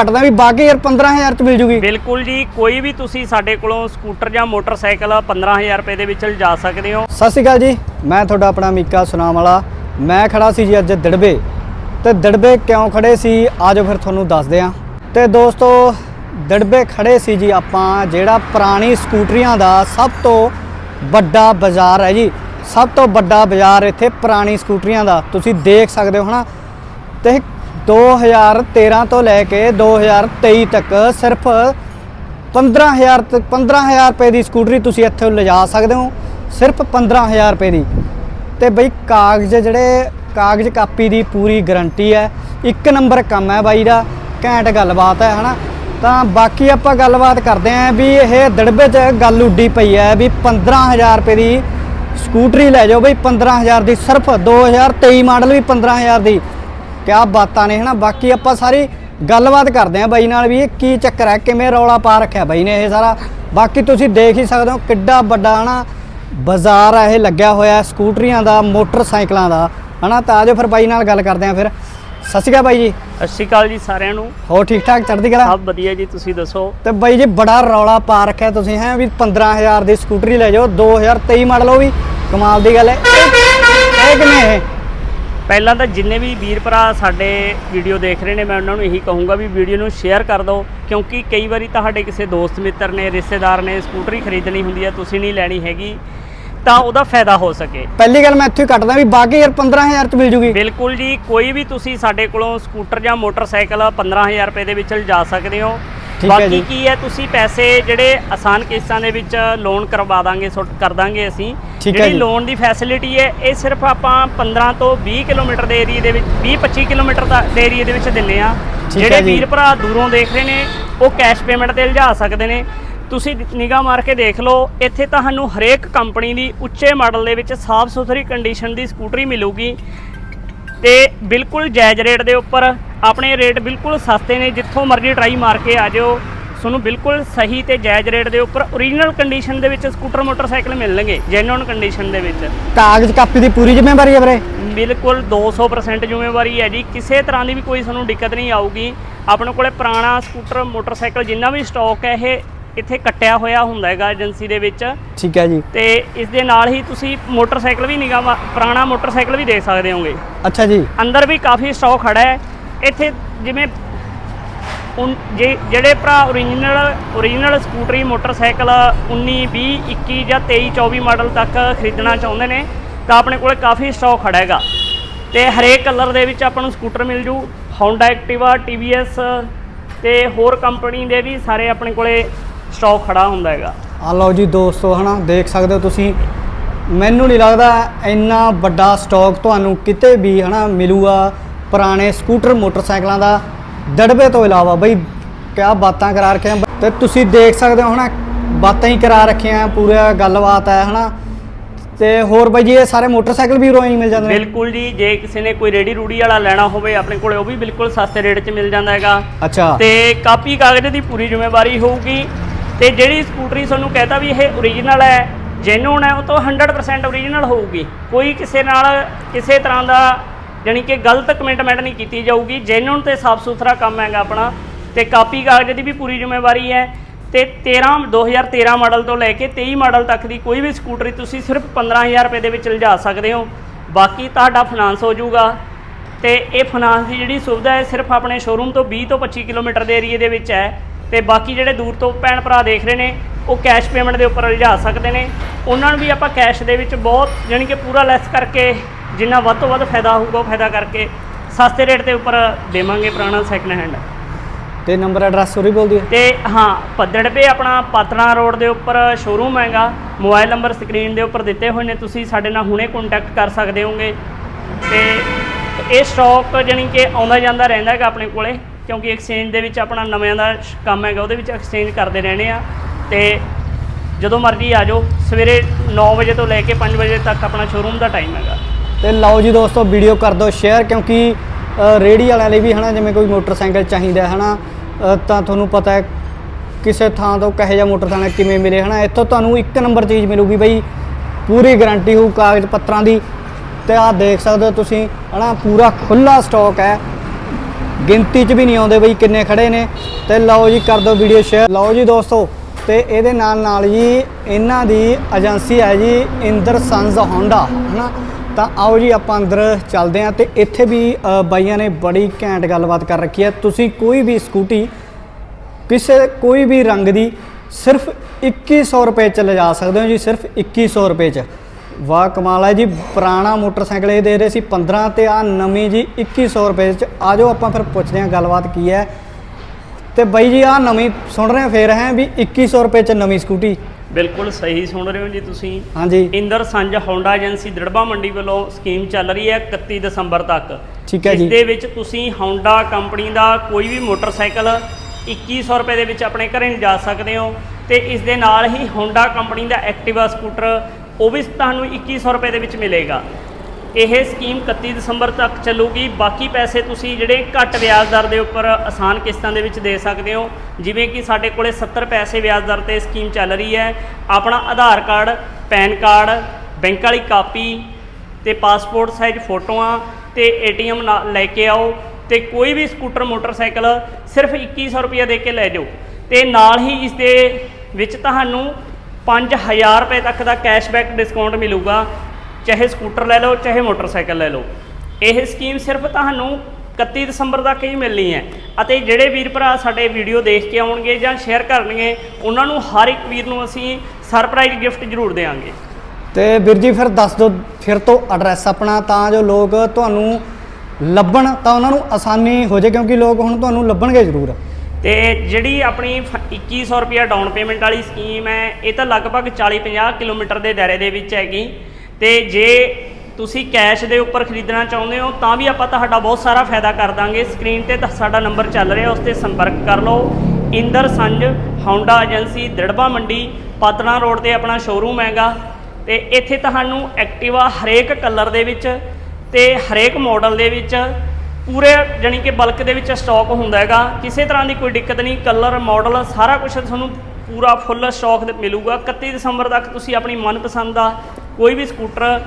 ਘਟਦਾ ਵੀ ਬਾਕੀ ਯਾਰ 15000 ਚ ਮਿਲ ਜੂਗੀ। ਬਿਲਕੁਲ ਜੀ ਕੋਈ ਵੀ ਤੁਸੀਂ ਸਾਡੇ ਕੋਲੋਂ ਸਕੂਟਰ ਜਾਂ ਮੋਟਰਸਾਈਕਲ 15000 ਰੁਪਏ ਦੇ ਵਿੱਚ ਲਿਜਾ ਸਕਦੇ ਹੋ। ਸਤਿ ਸ਼੍ਰੀ ਅਕਾਲ ਜੀ ਮੈਂ ਤੁਹਾਡਾ ਆਪਣਾ ਮੀਕਾ ਸੁਨਾਮ ਵਾਲਾ। ਮੈਂ ਖੜਾ ਸੀ ਜੀ ਅੱਜ ਦਿੜਬੇ। ਤੇ ਦਿੜਬੇ ਕਿਉਂ ਖੜੇ ਸੀ ਆਜੋ ਫਿਰ ਤੁਹਾਨੂੰ ਦੱਸਦੇ ਆ ਤੇ ਦੋਸਤੋ ਦਿੜਬੇ ਖੜੇ ਸੀ ਜੀ ਆਪਾਂ ਜਿਹੜਾ ਪੁਰਾਣੀ ਸਕੂਟਰੀਆਂ ਦਾ ਸਭ ਤੋਂ ਵੱਡਾ ਬਾਜ਼ਾਰ ਹੈ ਜੀ। ਸਭ ਤੋਂ ਵੱਡਾ ਬਾਜ਼ਾਰ ਇੱਥੇ ਪੁਰਾਣੀ ਸਕੂਟਰੀਆਂ ਦਾ। ਤੁਸੀਂ ਦੇਖ ਸਕਦੇ ਹੋ ਹਨਾ। ਤੇ 2013 ਤੋਂ ਲੈ ਕੇ 2023 ਤੱਕ ਸਿਰਫ 15000 ਤੇ 15000 ਰੁਪਏ ਦੀ ਸਕੂਟਰੀ ਤੁਸੀਂ ਇੱਥੇ ਲਿਜਾ ਸਕਦੇ ਹੋ, ਸਿਰਫ 15000 ਰੁਪਏ ਦੀ। ਤੇ ਬਈ ਕਾਗਜ਼ ਜਿਹੜੇ, ਕਾਗਜ਼ ਕਾਪੀ ਦੀ ਪੂਰੀ ਗਾਰੰਟੀ ਹੈ, ਇੱਕ ਨੰਬਰ ਕੰਮ ਹੈ ਬਾਈ ਦਾ, ਘੈਂਟ ਗੱਲਬਾਤ ਹੈ, ਹਨਾ? ਤਾਂ ਬਾਕੀ ਆਪਾਂ ਗੱਲਬਾਤ ਕਰਦੇ ਆਂ ਵੀ ਇਹ ਦੜਬੇ 'ਚ ਗੱਲ ਉੱਡੀ ਪਈ ਹੈ ਵੀ 15000 ਰੁਪਏ ਦੀ ਸਕੂਟਰੀ ਲੈ ਜਾਓ ਬਈ 15000 ਦੀ, ਸਿਰਫ 2023 ਮਾਡਲ ਵੀ 15000 ਦੀ। ਕਿਆ ਬਾਤਾਂ ਨੇ ਹਨਾ? ਬਾਕੀ ਆਪਾਂ ਸਾਰੀ ਗੱਲਬਾਤ ਕਰਦੇ ਆਂ ਬਾਈ ਨਾਲ ਵੀ ਇਹ ਕੀ ਚੱਕਰ ਹੈ ਕਿਵੇਂ ਰੌਲਾ ਪਾ ਰੱਖਿਆ ਬਾਈ ਨੇ ਇਹ ਸਾਰਾ। ਬਾਕੀ ਤੁਸੀਂ ਦੇਖ ਹੀ ਸਕਦੇ ਹੋ ਕਿੱਡਾ ਵੱਡਾ ਹਨਾ? ਬਾਜ਼ਾਰ ਆ ਇਹ ਲੱਗਿਆ ਹੋਇਆ ਸਕੂਟਰੀਆਂ ਦਾ ਮੋਟਰਸਾਈਕਲਾਂ ਦਾ ਹਨਾ? ਤਾਂ ਆਜੋ ਫਿਰ ਬਾਈ ਨਾਲ ਗੱਲ ਕਰਦੇ ਆਂ ਫਿਰ। ਸਤਿ ਸ਼੍ਰੀ ਅਕਾਲ ਬਾਈ ਜੀ। ਸਤਿ ਸ਼੍ਰੀ ਅਕਾਲ ਜੀ ਸਾਰਿਆਂ ਨੂੰ। ਹੋਰ ਠੀਕ ਠਾਕ ਚੜ੍ਹਦੀ ਕਲਾ? ਸਭ ਵਧੀਆ ਜੀ ਤੁਸੀਂ ਦੱਸੋ? ਤੇ ਬਾਈ ਜੀ ਬੜਾ ਰੌਲਾ ਪਾ ਰੱਖਿਆ ਤੁਸੀਂ ਹੈ? ਵੀ 15000 ਦੀ ਸਕੂਟਰੀ ਲੈ ਜਾਓ 2023 ਮਾਡਲ ਉਹ ਵੀ ਕਮਾਲ ਦੀ ਗੱਲ ਹੈ। ਇਹ- ਕਿਵੇਂ ਇਹ ਪਹਿਲਾਂ ਤਾਂ ਜਿੰਨੇ ਵੀ ਵੀਰ ਭਰਾ ਸਾਡੇ ਵੀਡੀਓ ਦੇਖ ਰਹੇ ਨੇ ਮੈਂ ਉਹਨਾਂ ਨੂੰ ਇਹੀ ਕਹੂੰਗਾ ਵੀ ਵੀਡੀਓ ਨੂੰ ਸ਼ੇਅਰ ਕਰ ਦਿਓ ਕਿਉਂਕਿ ਕਈ ਵਾਰੀ ਤੁਹਾਡੇ ਕਿਸੇ ਦੋਸਤ ਮਿੱਤਰ ਨੇ ਰਿਸ਼ਤੇਦਾਰ ਨੇ ਸਕੂਟਰੀ ਖਰੀਦਣੀ ਹੁੰਦੀ ਹੈ ਤੁਸੀਂ ਨਹੀਂ ਲੈਣੀ ਹੈਗੀ ਤਾਂ ਉਹਦਾ ਫਾਇਦਾ ਹੋ ਸਕੇ। ਪਹਿਲੀ ਗੱਲ ਮੈਂ ਇੱਥੇ ਹੀ ਕੱਟਦਾ ਵੀ ਬਾਕੀ ਯਾਰ 15000 ਚ ਮਿਲ ਜੂਗੀ। ਬਿਲਕੁਲ ਜੀ ਕੋਈ ਵੀ ਤੁਸੀਂ ਸਾਡੇ ਕੋਲੋਂ ਸਕੂਟਰ ਜਾਂ ਮੋਟਰਸਾਈਕਲ 15000 ਰੁਪਏ ਦੇ ਵਿੱਚ ਲਿਜਾ ਸਕਦੇ ਹੋ ਠੀਕ ਹੈ ਬਾਕੀ ਜੀ। ਕੀ ਹੈ ਤੁਸੀਂ ਪੈਸੇ ਜਿਹੜੇ ਆਸਾਨ ਕਿਸ਼ਤਾਂ ਦੇ ਵਿੱਚ ਲੋਨ ਕਰਵਾ ਦਾਂਗੇ ਸੁੱਟ ਕਰ ਦਾਂਗੇ ਅਸੀਂ ਠੀਕ ਹੈ ਜਿਹੜੀ ਜੀ। ਲੋਨ ਦੀ ਫੈਸਿਲਿਟੀ ਹੈ ਇਹ ਸਿਰਫ ਆਪਾਂ 15 ਤੋਂ 20 ਕਿਲੋਮੀਟਰ ਦੇ ਏਰੀਏ ਦੇ ਵਿੱਚ 20 25 ਕਿਲੋਮੀਟਰ ਦਾ ਦੇ ਏਰੀਏ ਦੇ ਵਿੱਚ ਦਿੰਨੇ ਆ ਠੀਕ ਹੈ ਜਿਹੜੇ ਜੀ। ਵੀਰ ਭਰਾ ਦੂਰੋਂ ਦੇਖ ਰਹੇ ਨੇ ਉਹ ਕੈਸ਼ ਪੇਮੈਂਟ ਤੇ ਲਿਜਾ ਸਕਦੇ ਨੇ ਤੁਸੀਂ ਨਿਗਾਹ ਮਾਰ ਕੇ ਦੇਖ ਲਓ ਇੱਥੇ ਤੁਹਾਨੂੰ ਹਰੇਕ ਕੰਪਨੀ ਦੀ ਉੱਚੇ ਮਾਡਲ ਦੇ ਵਿੱਚ ਸਾਫ਼ ਸੁਥਰੀ ਕੰਡੀਸ਼ਨ ਦੀ ਸਕੂਟਰੀ ਮਿਲੂਗੀ ਤੇ ਬਿਲਕੁਲ ਜਾਇਜ਼ ਰੇਟ ਦੇ ਉੱਪਰ ਆਪਣੇ ਰੇਟ ਬਿਲਕੁਲ ਸਸਤੇ ਨੇ ਜਿੱਥੋਂ ਮਰਜ਼ੀ ਟਰਾਈ ਮਾਰ ਕੇ ਆ ਜਾਓ। ਤੁਹਾਨੂੰ ਬਿਲਕੁਲ ਸਹੀ ਤੇ ਜਾਇਜ਼ ਰੇਟ ਦੇ ਉੱਪਰ ਓਰੀਜਨਲ ਕੰਡੀਸ਼ਨ ਦੇ ਵਿੱਚ ਸਕੂਟਰ ਮੋਟਰਸਾਈਕਲ ਮਿਲਣਗੇ ਜੈਨੂਇਨ ਕੰਡੀਸ਼ਨ ਦੇ ਵਿੱਚ। ਕਾਗਜ਼ ਕਾਪੀ ਦੀ ਪੂਰੀ ਜ਼ਿੰਮੇਵਾਰੀ ਹੈ ਵੀਰੇ? ਬਿਲਕੁਲ 200% ਜ਼ਿੰਮੇਵਾਰੀ ਹੈ ਜੀ। ਕਿਸੇ ਤਰ੍ਹਾਂ ਦੀ ਵੀ ਕੋਈ ਤੁਹਾਨੂੰ ਦਿੱਕਤ ਨਹੀਂ ਆਊਗੀ। ਆਪਣੇ ਕੋਲੇ ਪੁਰਾਣਾ ਸਕੂਟਰ ਮੋਟਰਸਾਈਕਲ ਜਿੰਨਾ ਵੀ ਸਟਾਕ ਹੈ ਇਹ ਇੱਥੇ ਕੱਟਿਆ ਹੋਇਆ ਹੁੰਦਾ ਹੈਗਾ ਏਜੰਸੀ ਦੇ ਵਿੱਚ। ਠੀਕ ਹੈ ਜੀ। ਤੇ ਇਸ ਦੇ ਨਾਲ ਹੀ ਤੁਸੀਂ ਮੋਟਰਸਾਈਕਲ ਵੀ ਨਿਗਾਹ ਪੁਰਾਣਾ ਮੋਟਰਸਾਈਕਲ ਵੀ ਦੇਖ ਸਕਦੇ ਹੋਗੇ। ਅੱਛਾ ਜੀ। ਅੰਦਰ ਵੀ ਕਾਫੀ ਸਟਾਕ ਖੜਾ ਹੈ। ਇੱਥੇ ਜਿਵੇਂ ਉਨ- ਜੇ ਜਿਹੜੇ ਭਰਾ ਓਰੀਜਨਲ ਓਰੀਜਨਲ ਸਕੂਟਰੀ, ਮੋਟਰਸਾਈਕਲ 19 20 21 ਜਾਂ 23 24 ਮਾਡਲ ਤੱਕ ਖਰੀਦਣਾ ਚਾਹੁੰਦੇ ਨੇ, ਤਾਂ ਆਪਣੇ ਕੋਲੇ ਕਾਫੀ ਸਟਾਕ ਖੜਾ ਹੈਗਾ। ਤੇ ਹਰੇਕ ਕਲਰ ਦੇ ਵਿੱਚ ਆਪਾਂ ਨੂੰ ਸਕੂਟਰ ਮਿਲ ਜੂ। Honda Activa TVS ਤੇ ਹੋਰ ਕੰਪਨੀ ਦੇ ਵੀ ਸਾਰੇ ਆਪਣੇ ਕੋਲੇ ਸਟਾਕ ਖੜਾ ਹੁੰਦਾ ਹੈਗਾ। ਆ ਲਓ ਜੀ ਦੋਸਤੋ, ਹਨਾ, ਦੇਖ ਸਕਦੇ ਹੋ ਤੁਸੀਂ। ਮੈਨੂੰ ਨਹੀਂ ਲੱਗਦਾ ਇੰਨਾ ਵੱਡਾ ਸਟਾਕ ਤੁਹਾਨੂੰ ਕਿਤੇ ਵੀ, ਹਨਾ, ਮਿਲੂਗਾ। ਪੁਰਾਣੇ ਸਕੂਟਰ ਮੋਟਰਸਾਈਕਲਾਂ ਦਾ ਦੜਬੇ ਤੋਂ ਇਲਾਵਾ ਬਈ ਕਿਆ ਬਾਤਾਂ ਕਰਾ ਰੱਖੀਆਂ। ਤੇ ਤੁਸੀਂ ਦੇਖ ਸਕਦੇ ਹੋ ਹਨਾ ਬਾਤਾਂ ਹੀ ਕਰਾ ਰੱਖੀਆਂ ਪੂਰਾ ਗੱਲਬਾਤ ਹੈ ਹਨਾ। ਤੇ ਹੋਰ ਬਈ ਜੀ ਇਹ ਸਾਰੇ ਮੋਟਰਸਾਈਕਲ ਵੀ ਹੀ ਮਿਲ ਜਾਂਦੇ ਨੇ। ਬਿਲਕੁਲ ਜੀ ਜੇ ਕਿਸੇ ਨੇ ਕੋਈ ਰੇੜੀ ਰੂੜੀ ਵਾਲਾ ਲੈਣਾ ਹੋਵੇ ਆਪਣੇ ਕੋਲੇ ਉਹ ਵੀ ਬਿਲਕੁਲ ਸਸਤੇ ਰੇਟ 'ਚ ਮਿਲ ਜਾਂਦਾ ਹੈਗਾ। ਅੱਛਾ। ਤੇ ਕਾਪੀ ਕਾਗਜ਼ ਦੀ ਪੂਰੀ ਜ਼ਿੰਮੇਵਾਰੀ ਹੋਊਗੀ। ਤੇ ਜਿਹੜੀ ਸਕੂਟਰੀ ਤੁਹਾਨੂੰ ਕਹਤਾ ਵੀ ਇਹ ਓਰੀਜਨਲ ਹੈ ਜੈਨੂਨ ਹੈ ਉਹ ਤੋਂ 100% ਓਰੀਜਨਲ ਹੋਊਗੀ। ਕੋਈ ਕਿਸੇ ਨਾਲ ਕਿਸੇ ਤਰ੍ਹਾਂ ਦਾ ਜਾਣੀ ਕਿ ਗਲਤ ਕਮਿਟਮੈਂਟ ਨਹੀਂ ਕੀਤੀ ਜਾਊਗੀ। ਜੈਨੂਨ ਤੇ ਸਾਫ਼ ਸੁਥਰਾ ਕੰਮ ਹੈਗਾ ਆਪਣਾ ਤੇ ਕਾਪੀ ਕਾਗਜ਼ ਦੀ ਵੀ ਪੂਰੀ ਜ਼ਿੰਮੇਵਾਰੀ ਹੈ। ਤੇ 13 2013 ਮਾਡਲ ਤੋਂ ਲੈ ਕੇ 23 ਮਾਡਲ ਤੱਕ ਦੀ ਕੋਈ ਵੀ ਸਕੂਟਰੀ ਤੁਸੀਂ ਸਿਰਫ 15000 ਰੁਪਏ ਦੇ ਵਿੱਚ ਲਿਜਾ ਸਕਦੇ ਹੋ। ਬਾਕੀ ਤੁਹਾਡਾ ਫਾਈਨਾਂਸ ਹੋ ਜਾਊਗਾ। ਤੇ ਇਹ ਫਾਈਨਾਂਸ ਦੀ ਜਿਹੜੀ ਸੁਵਿਧਾ ਹੈ, ਸਿਰਫ ਆਪਣੇ ਸ਼ੋਰੂਮ ਤੋਂ 20 ਤੋਂ 25 ਕਿਲੋਮੀਟਰ ਦੇ ਏਰੀਏ ਦੇ ਵਿੱਚ ਹੈ। ਤੇ ਬਾਕੀ ਜਿਹੜੇ ਦੂਰ ਤੋਂ ਭੈਣ ਭਰਾ ਦੇਖ ਰਹੇ ਨੇ, ਉਹ ਕੈਸ਼ ਪੇਮੈਂਟ ਦੇ ਉੱਪਰ ਲਿਜਾ ਸਕਦੇ ਨੇ। ਉਹਨਾਂ ਨੂੰ ਵੀ ਆਪਾਂ ਕੈਸ਼ ਦੇ ਵਿੱਚ ਬਹੁਤ, ਜਾਣੀ ਕਿ ਪੂਰਾ ਲੈਸ ਕਰਕੇ ਜਿੰਨਾ ਵੱਧ ਤੋਂ ਵੱਧ ਫਾਇਦਾ ਹੋਊਗਾ ਉਹ ਫਾਇਦਾ ਕਰਕੇ ਸਸਤੇ ਰੇਟ ਦੇ ਉੱਪਰ ਦੇਵਾਂਗੇ ਪੁਰਾਣਾ ਸੈਕਿੰਡ ਹੈਂਡ ਤੇ ਨੰਬਰ ਐਡਰੈਸ ਉਰੀ ਬੋਲ ਦਿਓ ਤੇ ਹਾਂ ਪੱਦੜਪੇ ਆਪਣਾ ਪਾਤਣਾ ਰੋਡ ਦੇ ਉੱਪਰ ਸ਼ੋਰੂਮ ਹੈਗਾ। ਮੋਬਾਈਲ ਨੰਬਰ ਸਕਰੀਨ ਦੇ ਉੱਪਰ ਦਿੱਤੇ ਹੋਏ ਨੇ ਤੁਸੀਂ ਸਾਡੇ ਨਾਲ ਹੁਣੇ ਕੰਟੈਕਟ ਕਰ ਸਕਦੇ ਹੋਗੇ। ਤੇ ਇਹ ਸਟਾਕ ਜਾਣੀ ਕਿ ਆਉਂਦਾ ਜਾਂਦਾ ਰਹਿੰਦਾ ਹੈਗਾ ਆਪਣੇ ਕੋਲੇ ਕਿਉਂਕਿ ਐਕਸਚੇਂਜ ਦੇ ਵਿੱਚ ਆਪਣਾ ਨਵਿਆਂ ਦਾ ਕੰਮ ਹੈਗਾ ਉਹਦੇ ਵਿੱਚ ਐਕਸਚੇਂਜ ਕਰਦੇ ਰਹਿੰਦੇ ਆ। ਤੇ ਜਦੋਂ ਮਰਜ਼ੀ ਆ ਜਾਓ ਸਵੇਰੇ 9 ਵਜੇ ਤੋਂ ਲੈ ਕੇ 5 ਵਜੇ ਤੱਕ ਆਪਣਾ ਸ਼ੋਰੂਮ ਦਾ ਟਾਈਮ ਹੈਗਾ। ਤੇ ਲਓ ਜੀ ਦੋਸਤੋ ਵੀਡੀਓ ਕਰ ਦਿਓ ਸ਼ੇਅਰ ਕਿਉਂਕਿ ਅ, ਰੇਹੜੀ ਵਾਲਿਆਂ ਲਈ ਵੀ ਹਨਾ ਜਿਵੇਂ ਕੋਈ ਮੋਟਰਸਾਈਕਲ ਚਾਹੀਦਾ ਹੈ ਹਨਾ ਤਾਂ ਤੁਹਾਨੂੰ ਪਤਾ ਹੈ ਕਿਸੇ ਥਾਂ ਤੋਂ ਕਹੇ ਜਿਹਾ ਮੋਟਰਸਾਈਕਲ ਕਿਵੇਂ ਮਿਲੇ ਹਨਾ ਇੱਥੋਂ ਤੁਹਾਨੂੰ ਇੱਕ ਨੰਬਰ ਚੀਜ਼ ਮਿਲੂਗੀ ਬਈ ਪੂਰੀ ਗਾਰੰਟੀ ਹੋਊ ਕਾਗਜ਼ ਪੱਤਰਾਂ ਦੀ ਤੇ ਆਹ ਦੇਖ ਸਕਦੇ ਹੋ ਤੁਸੀਂ ਹਨਾ ਪੂਰਾ ਖੁੱਲਾ ਸਟਾਕ ਹੈ। ਗਿਣਤੀ 'ਚ ਵੀ ਨਹੀਂ ਆਉਂਦੇ ਬਈ ਕਿੰਨੇ ਖੜੇ ਨੇ ਤੇ ਲਓ ਜੀ ਕਰ ਦਿਓ ਵੀਡੀਓ ਸ਼ੇਅਰ ਲਓ ਜੀ ਦੋਸਤੋ ਤੇ ਇਹਦੇ ਨਾਲ ਨਾਲ ਜੀ ਇਹਨਾਂ ਦੀ ਏਜੰਸੀ ਹੈ ਜੀ ਇੰਦਰ ਸੰਜ਼ ਹੋਂਡਾ ਹਨਾ ਤਾਂ ਆਓ ਜੀ ਆਪਾਂ ਅੰਦਰ ਚੱਲਦੇ ਹਾਂ ਤੇ ਇੱਥੇ ਵੀ ਬਾਈਆਂ ਨੇ ਬੜੀ ਘੈਂਟ ਗੱਲਬਾਤ ਕਰ ਰੱਖੀ ਹੈ। ਤੁਸੀਂ ਕੋਈ ਵੀ ਸਕੂਟੀ, ਕਿਸੇ, ਕੋਈ ਵੀ ਰੰਗ ਦੀ ਸਿਰਫ 2100 ਰੁਪਏ ਚ ਲਿਜਾ ਸਕਦੇ ਹੋ ਜੀ, ਸਿਰਫ 2100 ਰੁਪਏ ਚ। ਵਾਹ, ਕਮਾਲ ਹੈ ਜੀ, ਪੁਰਾਣਾ ਮੋਟਰਸਾਈਕਲ ਇਹ ਦੇ ਰਹੇ ਸੀ 15 ਤੇ ਆ ਨਵੀਂ ਜੀ 2100 ਰੁਪਏ ਚ। ਆਜੋ ਆਪਾਂ ਫਿਰ ਪੁੱਛਦੇ ਹਾਂ ਗੱਲਬਾਤ ਕੀ ਹੈ। ਤੇ ਬਾਈ ਜੀ ਆ ਨਵੀਂ ਸੁਣ ਰਹੇ ਹਾਂ, ਫੇਰ ਹੈ ਵੀ 2100 ਰੁਪਏ ਚ ਨਵੀਂ ਸਕੂਟੀ। ਬਿਲਕੁਲ ਸਹੀ ਸੁਣ ਰਹੇ ਹੋ ਜੀ ਤੁਸੀਂ। ਹਾਂਜੀ। ਇੰਦਰ ਸੰਜ ਹੋਂਡਾ ਏਜੰਸੀ ਦੜਬਾ ਮੰਡੀ ਵੱਲੋਂ ਸਕੀਮ ਚੱਲ ਰਹੀ ਹੈ 31 ਦਸੰਬਰ ਤੱਕ। ਠੀਕ ਹੈ ਇਸ ਜੀ। ਦੇ ਵਿੱਚ ਤੁਸੀਂ ਹੋਂਡਾ ਕੰਪਨੀ ਦਾ ਕੋਈ ਵੀ ਮੋਟਰਸਾਈਕਲ 2100 ਰੁਪਏ ਦੇ ਵਿੱਚ ਆਪਣੇ ਘਰੇ ਲਿਜਾ ਸਕਦੇ ਹੋ ਤੇ ਇਸ ਦੇ ਨਾਲ ਹੀ ਹੋਂਡਾ ਕੰਪਨੀ ਦਾ ਐਕਟਿਵਾ ਸਕੂਟਰ ਉਹ ਵੀ ਤੁਹਾਨੂੰ 2100 ਰੁਪਏ ਦੇ ਵਿੱਚ ਮਿਲੇਗਾ। ਇਹ ਸਕੀਮ 31 ਦਸੰਬਰ ਤੱਕ ਚੱਲੂਗੀ। ਬਾਕੀ ਪੈਸੇ ਤੁਸੀਂ ਜਿਹੜੇ ਘੱਟ ਵਿਆਜ ਦਰ ਦੇ ਉੱਪਰ ਆਸਾਨ ਕਿਸ਼ਤਾਂ ਦੇ ਵਿੱਚ ਦੇ ਸਕਦੇ ਹੋ। ਜਿਵੇਂ ਕਿ ਸਾਡੇ ਕੋਲੇ 70 ਪੈਸੇ ਵਿਆਜ ਦਰ ਤੇ ਸਕੀਮ ਚੱਲ ਰਹੀ ਹੈ। ਆਪਣਾ Aadhaar card, PAN card, bank ਵਾਲੀ ਕਾਪੀ ਤੇ ਪਾਸਪੋਰਟ ਸਾਈਜ਼ ਫੋਟੋਆਂ ਤੇ ਏਟੀਐਮ ਲੈ ਕੇ ਆਓ ਤੇ ਕੋਈ ਵੀ ਸਕੂਟਰ, ਮੋਟਰਸਾਈਕਲ ਸਿਰਫ 2100 ਰੁਪਏ ਦੇ ਕੇ ਲੈ ਜਾਓ। ਤੇ ਨਾਲ ਹੀ ਇਸ ਦੇ ਵਿੱਚ ਤੁਹਾਨੂੰ 5000 ਰੁਪਏ ਤੱਕ ਦਾ ਕੈਸ਼ਬੈਕ ਡਿਸਕਾਊਂਟ ਮਿਲੂਗਾ। ਚਾਹੇ ਸਕੂਟਰ ਲੈ ਲਓ ਚਾਹੇ ਮੋਟਰਸਾਈਕਲ ਲੈ ਲਓ। ਇਹ ਸਕੀਮ ਸਿਰਫ ਤੁਹਾਨੂੰ 31 ਦਸੰਬਰ ਤੱਕ ਹੀ ਮਿਲਣੀ ਹੈ ਅਤੇ ਜਿਹੜੇ ਵੀਰ ਭਰਾ ਸਾਡੇ ਵੀਡੀਓ ਦੇਖ ਕੇ ਆਉਣਗੇ ਜਾਂ ਸ਼ੇਅਰ ਕਰਨਗੇ ਉਹਨਾਂ ਨੂੰ ਹਰ ਇੱਕ ਵੀਰ ਨੂੰ ਅਸੀਂ ਸਰਪ੍ਰਾਈਜ਼ ਗਿਫਟ ਜ਼ਰੂਰ ਦੇਵਾਂਗੇ। ਤੇ ਵੀਰ ਜੀ ਫਿਰ ਦੱਸ ਦਿਓ ਫਿਰ ਤੋਂ ਐਡਰੈਸ ਆਪਣਾ ਤਾਂ ਜੋ ਲੋਕ ਤੁਹਾਨੂੰ ਲੱਭਣ ਤਾਂ ਉਹਨਾਂ ਨੂੰ ਆਸਾਨੀ ਹੋ ਜਾਏ ਕਿਉਂਕਿ ਲੋਕ ਹੁਣ ਤੁਹਾਨੂੰ ਲੱਭਣਗੇ ਜ਼ਰੂਰ। ਤੇ ਜਿਹੜੀ ਆਪਣੀ ਫ- 2100 ਰੁਪਿਆ ਡਾਊਨ ਪੇਮੈਂਟ ਵਾਲੀ ਸਕੀਮ ਹੈ ਇਹ ਤਾਂ ਲਗਭਗ 40-50 ਕਿਲੋਮੀਟਰ ਦੇ ਦਾਇਰੇ ਦੇ ਵਿੱਚ ਹੈਗੀ। ਤੇ ਜੇ ਤੁਸੀਂ ਕੈਸ਼ ਦੇ ਉੱਪਰ ਖਰੀਦਣਾ ਚਾਹੁੰਦੇ ਹੋ, ਤਾਂ ਵੀ ਆਪਾਂ ਤੁਹਾਡਾ ਬਹੁਤ ਸਾਰਾ ਫਾਇਦਾ ਕਰ ਦਾਂਗੇ। ਸਕਰੀਨ ਤੇ ਤਾਂ ਸਾਡਾ ਨੰਬਰ ਚੱਲ ਰਿਹਾ, ਉਸ ਤੇ ਸੰਪਰਕ ਕਰ ਲਓ। Inder Sanj Honda agency Dirba Mandi, Patran road ਤੇ ਆਪਣਾ ਸ਼ੋਰੂਮ ਹੈਗਾ। ਤੇ ਇੱਥੇ ਤੁਹਾਨੂੰ ਐਕਟਿਵਾ ਹਰੇਕ ਕਲਰ ਦੇ ਵਿੱਚ ਤੇ ਹਰੇਕ ਮਾਡਲ ਦੇ ਵਿੱਚ ਪੂਰੇ ਜਾਣੀ ਕਿ ਬਲਕ ਦੇ ਵਿੱਚ ਸਟਾਕ ਹੁੰਦਾ ਹੈਗਾ। ਕਿਸੇ ਤਰ੍ਹਾਂ ਦੀ ਕੋਈ ਦਿੱਕਤ ਨਹੀਂ ਕਲਰ ਮਾਡਲ ਸਾਰਾ ਕੁਝ ਤੁਹਾਨੂੰ ਪੂਰਾ ਫੁੱਲ ਸਟਾਕ ਦੇ ਮਿਲੂਗਾ। 31 ਦਸੰਬਰ ਤੱਕ ਤੁਸੀਂ ਆਪਣੀ ਮਨਪਸੰਦ ਦਾ ਕੋਈ ਵੀ ਸਕੂਟਰ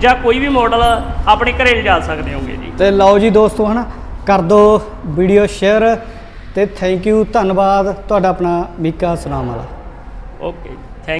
ਜਾਂ ਕੋਈ ਵੀ ਮਾਡਲ ਆਪਣੇ ਘਰੇ ਲਿਜਾ ਸਕਦੇ ਹੋਗੇ ਜੀ। ਤੇ ਲਓ ਜੀ ਦੋਸਤੋ ਹਨਾ ਕਰ ਦਿਓ ਵੀਡੀਓ ਸ਼ੇਅਰ ਤੇ ਥੈਂਕ ਯੂ ਧੰਨਵਾਦ। ਤੁਹਾਡਾ ਆਪਣਾ ਮੀਕਾ ਸਲਾਮ ਵਾਲਾ। ਓਕੇ